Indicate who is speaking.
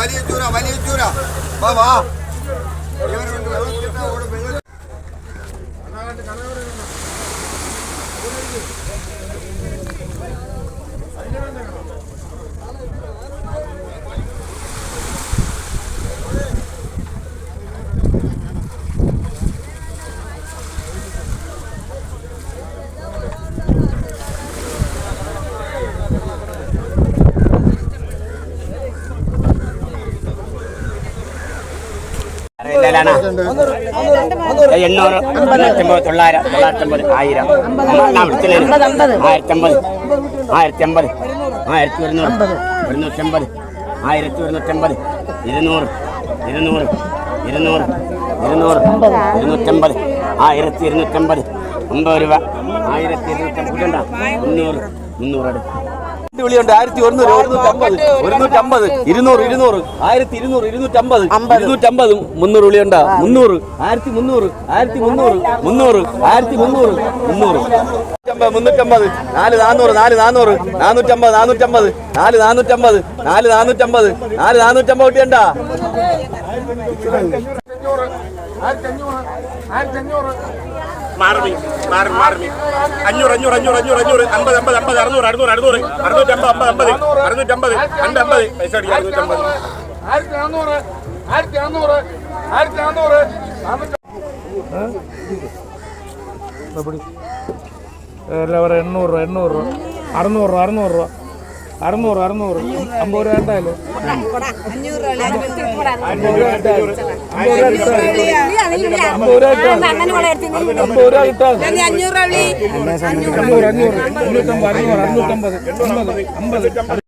Speaker 1: വലിയ ചൂര വലിയ ചൂര. വാ വാ. ഓടും
Speaker 2: ഇതിലാണ്. എണ്ണൂറ് എണ്ണൂറ്റമ്പത് തൊള്ളായിരം തൊള്ളായിരത്തമ്പത് ആയിരം? ആയിരത്തമ്പത് ആയിരത്തമ്പത് ആയിരത്തി ഒരുന്നൂറ് ഒരുന്നൂറ്റമ്പത് ആയിരത്തി ഒരുന്നൂറ്റമ്പത് ഇരുന്നൂറ് ഇരുന്നൂറ് ഇരുന്നൂറ് ഇരുന്നൂറ് ഇരുന്നൂറ്റമ്പത് ആയിരത്തി ഇരുന്നൂറ്റമ്പത് അമ്പത് രൂപ ആയിരത്തി ഇരുന്നൂറ്റമ്പത് മുന്നൂറ് മുന്നൂറ് എടുക്കും
Speaker 3: വിളിയുണ്ട് ആയിരത്തി ഒരുന്നൂറ് ഒരുന്നൂറ്റമ്പത് ഒരുന്നൂറ്റമ്പത് ഇരുന്നൂറ് ഇരുന്നൂറ് ആയിരത്തി ഇരുന്നൂറ് ഇരുന്നൂറ്റമ്പത് ഇരുന്നൂറ്റമ്പത് മുന്നൂറ് വിളിയുണ്ട മുന്നൂറ് ആയിരത്തി മുന്നൂറ് ആയിരത്തി മുന്നൂറ് മുന്നൂറ് ആയിരത്തി മുന്നൂറ്. മുന്നൂറ് മുന്നൂറ്റമ്പത് നാല് നാന്നൂറ് നാല് നാന്നൂറ് നാനൂറ്റമ്പത് നാനൂറ്റമ്പത് നാല് നാനൂറ്റമ്പത് നാല് നാനൂറ്റമ്പത് നാല് നാനൂറ്റമ്പത് കുട്ടിയുണ്ടാ.
Speaker 4: മാറി മാറി മാറി അഞ്ഞൂറ് അഞ്ഞൂറ് അഞ്ഞൂറ് അഞ്ഞൂറ് അഞ്ഞൂറ്. അമ്പത് അമ്പത് അമ്പത് അറുന്നൂറ് അറുന്നൂറ് അറുന്നൂറ്. അറുന്നൂറ്റമ്പത് അമ്പത് അമ്പത് അറുന്നൂറ്റമ്പത് രണ്ട് അമ്പത്. പൈസ അടിക്കുക അറുന്നൂറ്റമ്പത്
Speaker 5: ആയിരത്തി നാന്നൂറ് ആയിരത്തി നാന്നൂറ് ആയിരത്തി നാന്നൂറ്. എല്ലാവരും എണ്ണൂറ് രൂപ എണ്ണൂറ് രൂപ. അറുന്നൂറ് രൂപ അറുന്നൂറ് രൂപ. അറുന്നൂറ് അറുന്നൂറ്. അമ്പത് രൂപ എന്തായാലും അമ്പത് രൂപ
Speaker 6: അഞ്ഞൂറ്
Speaker 5: അഞ്ഞൂറ് അഞ്ഞൂറ് അഞ്ഞൂറ്റമ്പത് അറുന്നൂറ് അറുന്നൂറ്റമ്പത് അമ്പത്